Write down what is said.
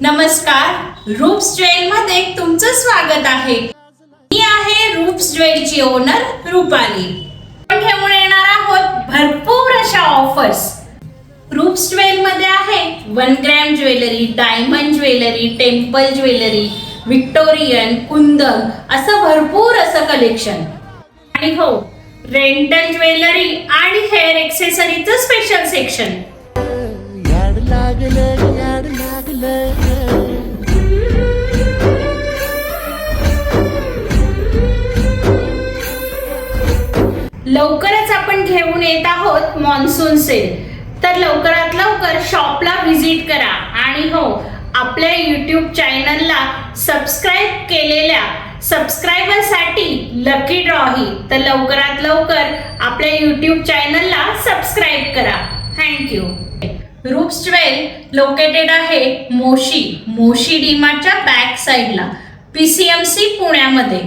नमस्कार रूप्स ज्वेल मध्ये तुमचं स्वागत आहे. मी आहे रूप्स ज्वेलची ओनर रुपाली. आपण घेऊन येणार आहोत भरपूर अशा ऑफर्स रूप्स ज्वेल मध्ये आहे one gram jewellery diamond jewellery temple jewellery Victorian kundan असं भरपूर असं कलेक्शन आणि हो रेंटल ज्वेलरी आणि हेअर एक्सेसरीचं स्पेशल सेक्शन लागलं. लवकरच आपण घेऊन येत आहोत मान्सून सेल तर लवकरात लवकर शॉपला व्हिजिट करा. आणि हो आपल्या युट्यूब चॅनलला सबस्क्राईब केलेल्या सबस्क्रायबरसाठी लकी ड्रॉही तर लवकरात लवकर आपल्या युट्यूब चॅनलला सबस्क्राईब करा. थँक्यू रूप्स ज्वेल लोकेटेड आहे मोशी मोशी डीमार्टच्या बॅक साईडला पी सी एम सी पुण्यामध्ये.